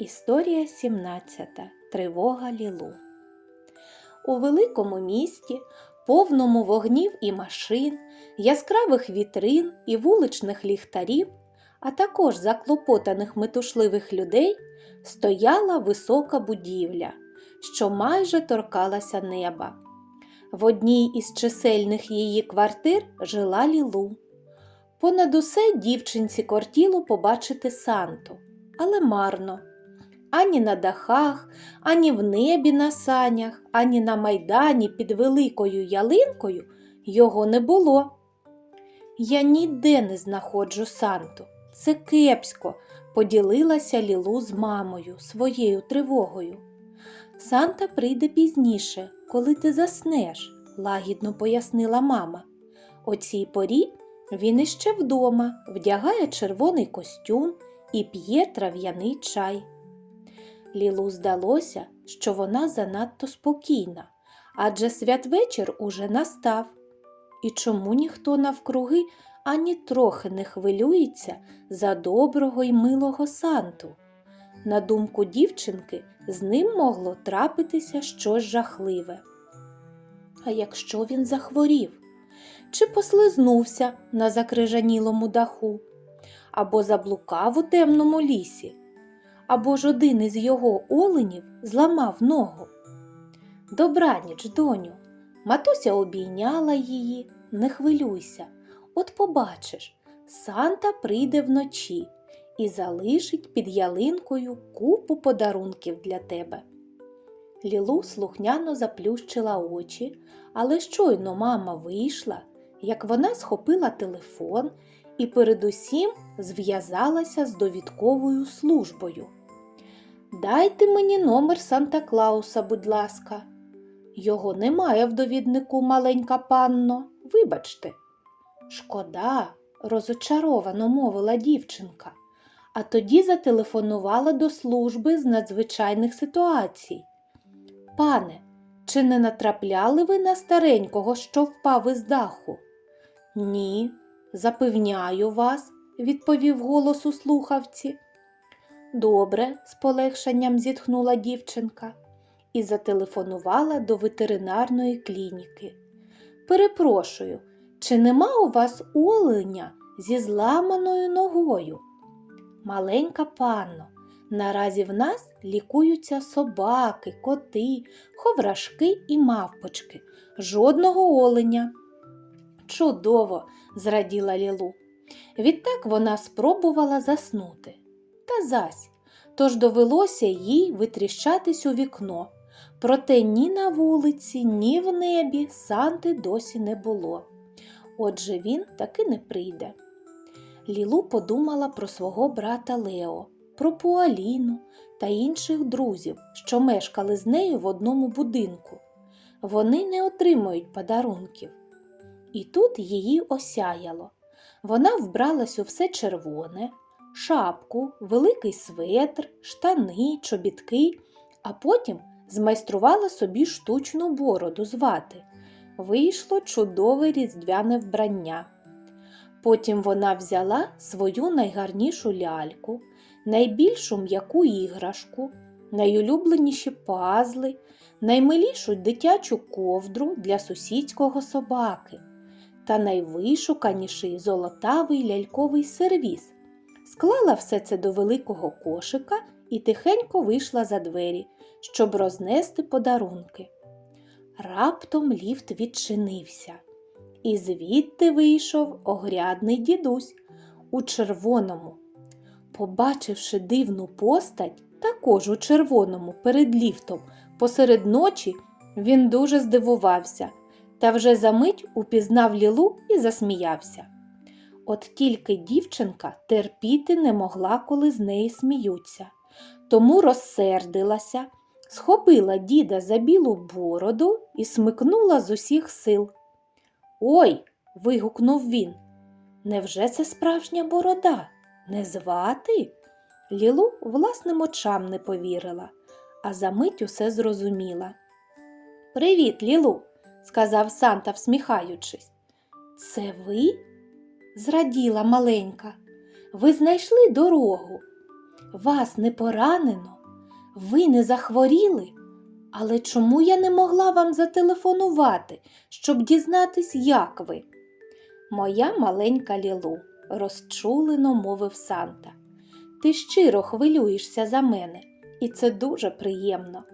Історія 17. Тривога Лілу. У великому місті, повному вогнів і машин, яскравих вітрин і вуличних ліхтарів, а також заклопотаних метушливих людей, стояла висока будівля, що майже торкалася неба. В одній із чисельних її квартир жила Лілу. Понад усе дівчинці кортіло побачити Санту, але марно. Ані на дахах, ані в небі на санях, ані на майдані під великою ялинкою його не було. Я ніде не знаходжу Санту. Це кепсько, поділилася Лілу з мамою своєю тривогою. Санта прийде пізніше, коли ти заснеш, лагідно пояснила мама. О цій порі він іще вдома, вдягає червоний костюм і п'є трав'яний чай. Лілу здалося, що вона занадто спокійна, адже святвечір уже настав. І чому ніхто навкруги ані трохи не хвилюється за доброго й милого Санту? На думку дівчинки, з ним могло трапитися щось жахливе. А якщо він захворів? Чи послизнувся на закрижанілому даху, або заблукав у темному лісі, або ж один із його оленів зламав ногу. Добраніч, доню, матуся обійняла її, не хвилюйся, от побачиш, Санта прийде вночі і залишить під ялинкою купу подарунків для тебе. Лілу слухняно заплющила очі, але щойно мама вийшла, як вона схопила телефон і передусім зв'язалася з довідковою службою. Дайте мені номер Санта Клауса, будь ласка. Його немає в довіднику, маленька панно, вибачте. Шкода, розочаровано мовила дівчинка, а тоді зателефонувала до служби з надзвичайних ситуацій. Пане, чи не натрапляли ви на старенького, що впав із даху? Ні, запевняю вас, відповів голос у слухавці. Добре, з полегшенням зітхнула дівчинка і зателефонувала до ветеринарної клініки. Перепрошую, чи нема у вас оленя зі зламаною ногою? Маленька панно, наразі в нас лікуються собаки, коти, ховрашки і мавпочки. Жодного оленя. Чудово, зраділа Лілу. Відтак вона спробувала заснути. Та зась, тож довелося їй витріщатись у вікно. Проте ні на вулиці, ні в небі Санти досі не було. Отже він таки не прийде. Лілу подумала про свого брата Лео, про Пуаліну та інших друзів, що мешкали з нею в одному будинку. Вони не отримують подарунків. І тут її осяяло. Вона вбралась у все червоне, шапку, великий светр, штани, чобітки, а потім змайструвала собі штучну бороду з вати. Вийшло чудове різдвяне вбрання. Потім вона взяла свою найгарнішу ляльку, найбільшу м'яку іграшку, найулюбленіші пазли, наймилішу дитячу ковдру для сусідського собаки та найвишуканіший золотавий ляльковий сервіз. Склала все це до великого кошика і тихенько вийшла за двері, щоб рознести подарунки. Раптом ліфт відчинився, і звідти вийшов огрядний дідусь у червоному. Побачивши дивну постать, також у червоному перед ліфтом, посеред ночі, він дуже здивувався та вже за мить упізнав Лілу і засміявся. От тільки дівчинка терпіти не могла, коли з неї сміються, тому розсердилася, схопила діда за білу бороду і смикнула з усіх сил. Ой. вигукнув він. Невже це справжня борода? Не звати? Лілу власним очам не повірила, а за мить усе зрозуміла. Привіт, Лілу, сказав Санта, всміхаючись. Це ви? Зраділа маленька. Ви знайшли дорогу. вас не поранено, ви не захворіли. Але чому я не могла вам зателефонувати, щоб дізнатись, як ви? Моя маленька Лілу, розчулено мовив Санта. Ти щиро хвилюєшся за мене, і це дуже приємно.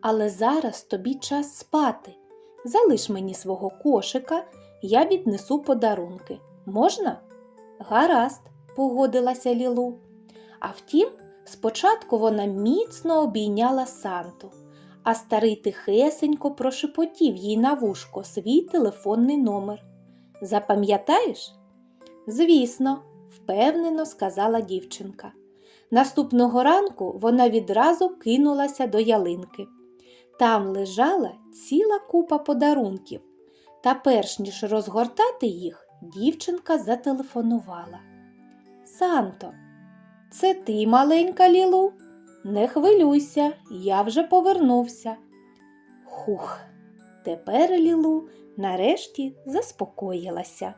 Але зараз тобі час спати. Залиш мені свого кошика, я віднесу подарунки. Можна? Гаразд, погодилася Лілу. А втім, спочатку вона міцно обійняла Санту, а старий тихесенько прошепотів їй на вушко свій телефонний номер. Запам'ятаєш? Звісно, впевнено сказала дівчинка. Наступного ранку вона відразу кинулася до ялинки. Там лежала ціла купа подарунків, та перш ніж розгортати їх, дівчинка зателефонувала. Санто, це ти, маленька Лілу? Не хвилюйся, я вже повернувся. Хух, тепер Лілу нарешті заспокоїлася.